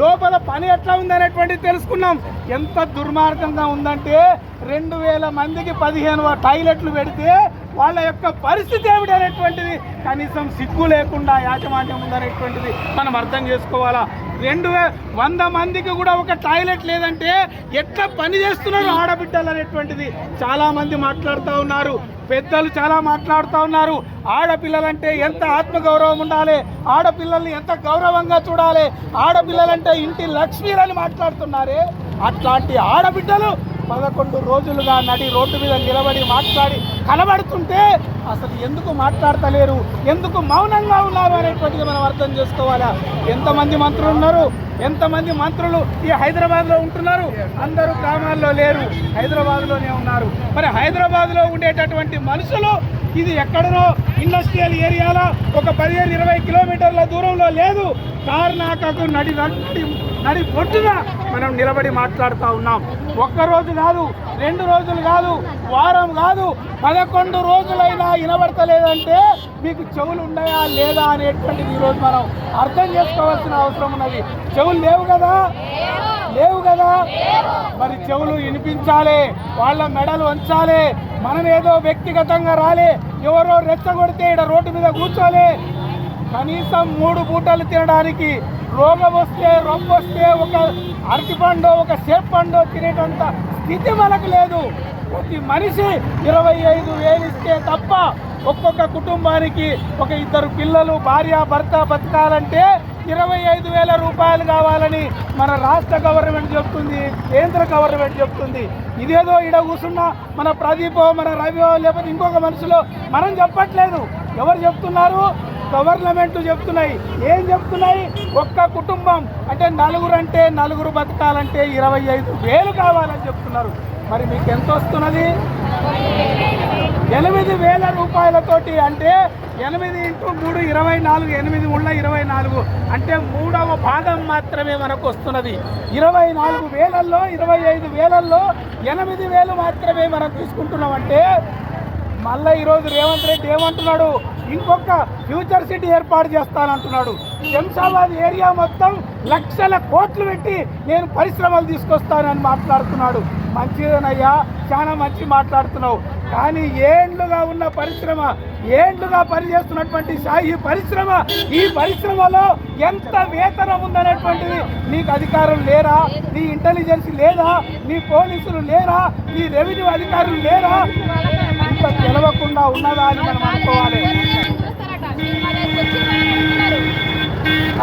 లోపల పని ఎట్లా ఉందనేటువంటిది తెలుసుకున్నాం. ఎంత దుర్మార్గంగా ఉందంటే రెండు వేల మందికి పదిహేను టాయిలెట్లు పెడితే వాళ్ళ యొక్క పరిస్థితి ఏమిటి అనేటువంటిది. కనీసం సిగ్గు లేకుండా యాజమాన్యం ఉందనేటువంటిది మనం అర్థం చేసుకోవాలా? రెండు వంద మందికి కూడా ఒక టాయిలెట్ లేదంటే ఎట్లా పని చేస్తున్నారు ఆడబిడ్డలు అనేటువంటిది? చాలామంది మాట్లాడుతూ ఉన్నారు. పెద్దలు చాలా మాట్లాడుతూ ఉన్నారు. ఆడపిల్లలంటే ఎంత ఆత్మగౌరవం ఉండాలి? ఆడపిల్లల్ని ఎంత గౌరవంగా చూడాలి? ఆడపిల్లలంటే ఇంటి లక్ష్మీలని మాట్లాడుతున్నారే? అట్లాంటి ఆడబిడ్డలు పదకొండు రోజులుగా నడి రోడ్డు మీద నిలబడి మాట్లాడి కనబడుతుంటే అసలు ఎందుకు మాట్లాడతలేరు? ఎందుకు మౌనంగా ఉన్నారు అనేటువంటిది మనం అర్థం చేసుకోవాలా? ఎంతమంది మంత్రులు ఉన్నారు? ఎంతమంది మంత్రులు ఈ హైదరాబాద్లో ఉంటున్నారు? అందరూ గ్రామాల్లో లేరు. హైదరాబాద్లోనే ఉన్నారు. మరి హైదరాబాద్లో ఉండేటటువంటి మనుషులు ఇది ఎక్కడనో ఇండస్ట్రియల్ ఏరియాలో ఒక పదిహేను ఇరవై కిలోమీటర్ల దూరంలో లేదు. కార్నాకకు నడి నడి నడి పొట్టున మనం నిలబడి మాట్లాడుతూ ఉన్నాం. ఒక్కరోజు కాదు రెండు రోజులు కాదు వారం కాదు పదకొండు రోజులైనా వినబడతలేదంటే మీకు చెవులు ఉన్నాయా లేదా అనేటువంటిది ఈరోజు మనం అర్థం చేసుకోవాల్సిన అవసరం ఉన్నది. చెవులు లేవు కదా? లేవు కదా? మరి చెవులు వినిపించాలి వాళ్ళ మెడలు వంచాలి మనం ఏదో వ్యక్తిగతంగా రాలే ఎవరో రెచ్చగొడితే ఇక్కడ రోడ్డు మీద కూర్చోలే. కనీసం మూడు పూటలు తినడానికి రోగం వస్తే రొమ్ము వస్తే ఒక అరటిపండు ఒక సేప్ పండు తినేటంత స్థితి మనకు లేదు. ప్రతి మనిషి ఇరవై ఐదు వేలు ఇస్తే తప్ప ఒక్కొక్క కుటుంబానికి ఒక ఇద్దరు పిల్లలు భార్య భర్త బతకాలంటే ఇరవై ఐదు వేల రూపాయలు కావాలని మన రాష్ట్ర గవర్నమెంట్ చెప్తుంది కేంద్ర గవర్నమెంట్ చెప్తుంది. ఇదేదో ఇడ కూర్చున్న మన ప్రదీపో మన రవియో లేకపోతే ఇంకొక మనుషులో మనం చెప్పట్లేదు. ఎవరు చెప్తున్నారు? గవర్నమెంట్ చెప్తున్నాయి. ఏం చెప్తున్నాయి? ఒక్క కుటుంబం. అంటే నలుగురు అంటే నలుగురు బతకాలంటే ఇరవై ఐదు వేలు కావాలని చెప్తున్నారు. మరి మీకు ఎంత వస్తున్నది? ఎనిమిది వేల రూపాయలతోటి అంటే ఎనిమిది ఇంటూ మూడు ఇరవై నాలుగు ఎనిమిది ముళ్ళ ఇరవై నాలుగు. అంటే మూడవ భాగం మాత్రమే మనకు వస్తున్నది. ఇరవై నాలుగు వేలల్లో ఇరవై ఐదు వేలల్లో ఎనిమిది వేలు మాత్రమే మనం తీసుకుంటున్నామంటే మళ్ళీ ఈరోజు రేవంత్ రెడ్డి ఏమంటున్నాడు? ఇంకొక ఫ్యూచర్ సిటీ ఏర్పాటు చేస్తానంటున్నాడు. శంషాబాద్ ఏరియా మొత్తం లక్షల కోట్లు పెట్టి నేను పరిశ్రమలు తీసుకొస్తానని మాట్లాడుతున్నాడు. మంచిదేనయ్యా చాలా మంచి మాట్లాడుతున్నావు. కానీ ఏండ్లుగా ఉన్న పరిశ్రమ ఏండ్లుగా పనిచేస్తున్నటువంటి ఈ పరిశ్రమ ఈ పరిశ్రమలో ఎంత వేతనం ఉందనేటువంటిది నీకు అధికారం లేరా? నీ ఇంటెలిజెన్స్ లేదా? నీ పోలీసులు లేరా? నీ రెవెన్యూ అధికారులు లేరా? తెలవకుండా ఉన్నదా అని మనం అనుకోవాలి.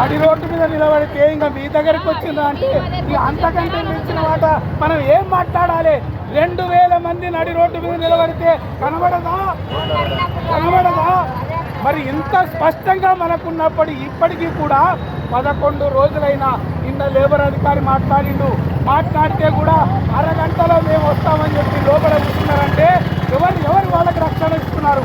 అడి రోడ్డు మీద నిలబడితే ఇంకా మీ దగ్గరికి వచ్చిందా అంటే ఇక అంతకంటే మించిన మాట మనం ఏం మాట్లాడాలి? రెండు వేల మంది నడి రోడ్డు మీద నిలబడితే కనబడదా? కనబడదా? మరి ఇంత స్పష్టంగా మనకున్నప్పటి ఇప్పటికీ కూడా పదకొండు రోజులైనా నిన్న లేబర్ అధికారి మాట్లాడిండు. మాట్లాడితే కూడా అరగంటలో మేము వస్తామని చెప్పి లోపల కూర్చున్నారంటే ఎవరు ఎవరు వాళ్ళకి రక్షణ ఇస్తున్నారు?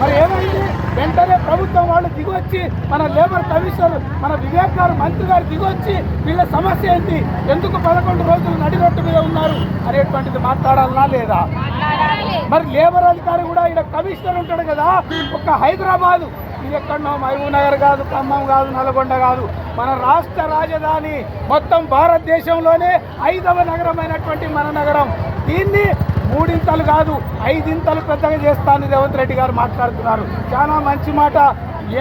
మరి ఏమైంది? వెంటనే ప్రభుత్వం వాళ్ళు దిగొచ్చి మన లేబర్ కమిషనర్ మన వివేక్ గారు మంత్రి గారు దిగొచ్చి వీళ్ళ సమస్య ఏంటి? ఎందుకు పదకొండు రోజులు నడి మీద ఉన్నారు? అనేటువంటిది మాట్లాడాలనా లేదా? మరి లేబర్ అధికారి కూడా ఇక్కడ కమిషనర్ ఉంటాడు కదా ఒక హైదరాబాదు. ఇది ఎక్కడనో మహబూబ్ నగర్ కాదు ఖమ్మం కాదు నల్గొండ కాదు. మన రాష్ట్ర రాజధాని మొత్తం భారతదేశంలోనే ఐదవ నగరమైనటువంటి మన నగరం. దీన్ని మూడింతలు కాదు ఐదింతలు పెద్దగా చేస్తాను రేవంత్ రెడ్డి గారు మాట్లాడుతున్నారు. చాలా మంచి మాట.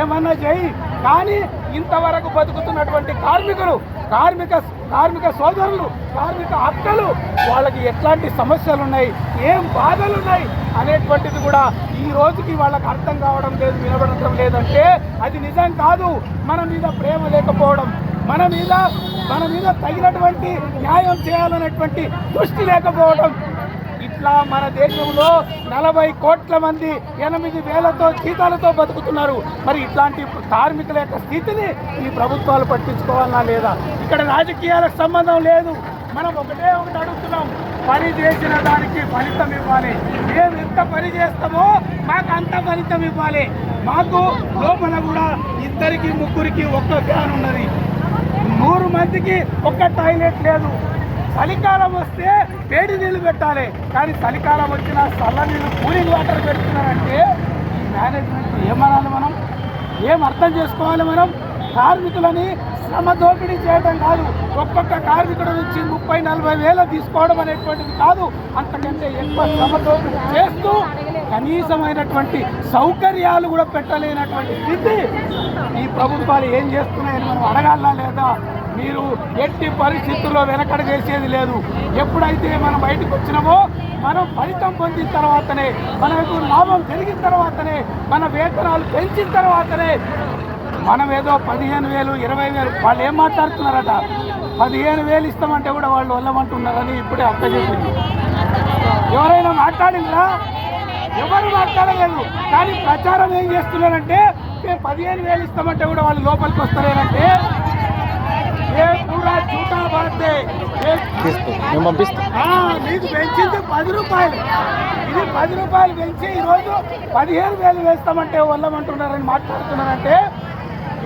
ఏమన్నా చేయి. కానీ ఇంతవరకు బతుకుతున్నటువంటి కార్మికులు కార్మిక కార్మిక సోదరులు కార్మిక అక్కలు వాళ్ళకి ఎట్లాంటి సమస్యలు ఉన్నాయి ఏం బాధలు ఉన్నాయి అనేటువంటిది కూడా ఈ రోజుకి వాళ్ళకి అర్థం కావడం లేదు వినబడటం లేదంటే అది నిజం కాదు. మన మీద ప్రేమ లేకపోవడం మన మీద మన మీద తగినటువంటి న్యాయం చేయాలనేటువంటి దృష్టి లేకపోవడం ఇట్లా మన దేశంలో నలభై కోట్ల మంది ఎనిమిది వేలతో జీతాలతో బతుకుతున్నారు. మరి ఇట్లాంటి కార్మికుల యొక్క స్థితిని ఈ ప్రభుత్వాలు పట్టించుకోవాలన్నా లేదా? ఇక్కడ రాజకీయాలకు సంబంధం లేదు. మనం ఒకటే ఒకటి అడుగుతున్నాం. పని చేసిన దానికి ఫలితం ఇవ్వాలి. మేము ఎంత పని చేస్తామో మాకు అంత ఫలితం ఇవ్వాలి. మాకు లోపల కూడా ఇద్దరికి ముగ్గురికి ఒక్క ఫ్యాన్ ఉన్నది. నూరు మందికి ఒక్క టాయిలెట్ లేదు. చలికాలం వస్తే వేడి నీళ్ళు పెట్టాలి. కానీ చలికాలం వచ్చిన చల్ల నీళ్ళు కూలింగ్ వాటర్ పెడుతున్నారంటే ఈ మేనేజ్మెంట్ ఏమనాలి మనం? ఏం అర్థం చేసుకోవాలి మనం? కార్మికులని శ్రమ దోపిడీ చేయడం కాదు. ఒక్కొక్క కార్మికుడు నుంచి ముప్పై నలభై వేలు తీసుకోవడం అనేటువంటిది కాదు. అంతకంటే ఎక్కువ శ్రమ దోపిడీ చేస్తూ కనీసమైనటువంటి సౌకర్యాలు కూడా పెట్టలేనటువంటి స్థితి. ఈ ప్రభుత్వాలు ఏం చేస్తున్నాయని మనం అడగాలా లేదా? మీరు ఎట్టి పరిస్థితుల్లో వెనకడ చేసేది లేదు. ఎప్పుడైతే మనం బయటకు వచ్చినామో మనం ఫలితం పొందిన తర్వాతనే మనకు లాభం జరిగిన తర్వాతనే మన వేతనాలు పెంచిన తర్వాతనే మనం ఏదో పదిహేను వేలు ఇరవై వేలు వాళ్ళు ఏం మాట్లాడుతున్నారట? పదిహేను వేలు ఇస్తామంటే కూడా వాళ్ళు వెళ్ళమంటున్నారని ఇప్పుడే అర్థ చెప్పింది ఎవరైనా మాట్లాడిందా ఎవరు మాట్లాడలేదు. కానీ ప్రచారం ఏం చేస్తున్నారంటే పదిహేను వేలు ఇస్తామంటే కూడా వాళ్ళు లోపలికి వస్తారేనంటే మేము పంపిస్తాం. మీకు పెంచింది పది రూపాయలు. ఇది పది రూపాయలు పెంచి ఈరోజు పదిహేను వేలు వేస్తామంటే వల్లమంటున్నారని మాట్లాడుతున్నారంటే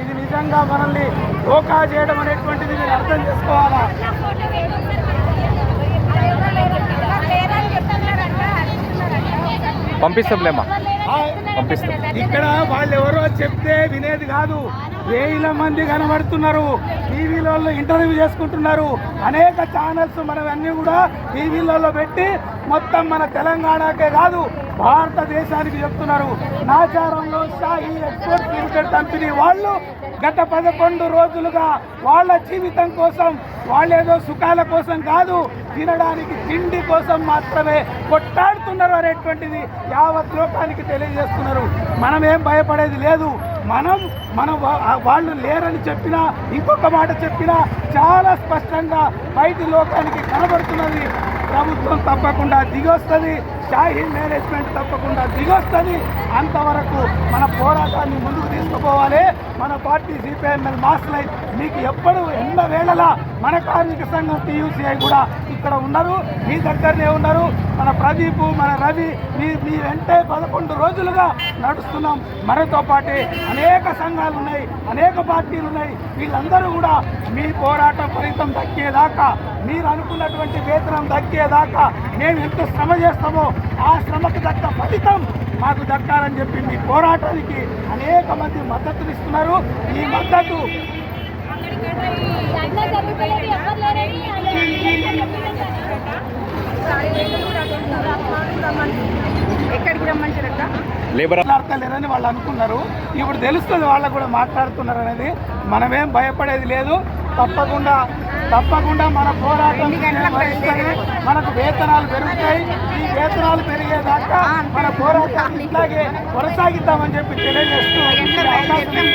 ఇది నిజంగా మనల్ని దోకా చేయడం అనేటువంటిది మీరు అర్థం చేసుకోవాలా? పంపిస్తాంలేమ్మా. పంపిస్తాం. ఇక్కడ వాళ్ళు ఎవరో చెప్తే వినేది కాదు. వేల మంది కనబడుతున్నారు. టీవీలలో ఇంటర్వ్యూ చేసుకుంటున్నారు. అనేక ఛానల్స్ మనవన్నీ కూడా టీవీలలో పెట్టి మొత్తం మన తెలంగాణకే కాదు భారతదేశానికి చెప్తున్నారు. నాచారంలో షాహీ ఎక్స్పోర్ట్ లిమిటెడ్ కంపెనీ వాళ్ళు గత పదకొండు రోజులుగా వాళ్ళ జీవితం కోసం వాళ్ళేదో సుఖాల కోసం కాదు తినడానికి తిండి కోసం మాత్రమే కొట్టాడుతున్నారు అనేటువంటిది యావత్ లోకానికి తెలియజేస్తున్నారు. మనం ఏం భయపడేది లేదు. మనం మనం వా- వాళ్ళు లేరని చెప్పినా ఇంకొక మాట చెప్పినా చాలా స్పష్టంగా బయటి లోకానికి కనబడుతున్నది. ప్రభుత్వం తప్పకుండా దిగొస్తుంది. షాహీన్ మేనేజ్మెంట్ తప్పకుండా దిగొస్తుంది. అంతవరకు మన పోరాటాన్ని ముందుకు తీసుకుపోవాలి. మన పార్టీ సిపిఎంఎల్ మాస్ లైఫ్ మీకు ఎప్పుడు ఎన్న వేళలా మన కార్మిక సంఘం టీయూసీఐ కూడా ఇక్కడ ఉన్నారు. మీ దగ్గరనే ఉన్నారు. మన ప్రదీప్ మన రవి మీ మీ వెంటే పదకొండు రోజులుగా నడుస్తున్నాం. మనతో పాటే అనేక సంఘాలు ఉన్నాయి అనేక పార్టీలు ఉన్నాయి. వీళ్ళందరూ కూడా మీ పోరాటం ఫలితం దక్కేదాకా మీరు అనుకున్నటువంటి వేతనం దక్కేదాకా మేము ఎంత శ్రమ చేస్తామో ఆ శ్రమకు దక్క ఫలితం మాకు దక్కాలని చెప్పి మీ పోరాటానికి అనేక మంది మద్దతునిస్తున్నారు. ఈ మద్దతు ఎక్కడికి రమ్మంటారట లేబర్ మాట్లాడతలేరని వాళ్ళు అనుకున్నారు. ఇప్పుడు తెలుస్తుంది వాళ్ళకు కూడా మాట్లాడుతున్నారు అనేది. మనమేం భయపడేది లేదు. తప్పకుండా తప్పకుండా మన పోరాటం. మనకు వేతనాలు పెరుగుతాయి. ఈ వేతనాలు పెరిగేదాకా మన పోరాటాన్ని ఇట్లాగే కొనసాగిద్దామని చెప్పి తెలియజేస్తూ అవకాశం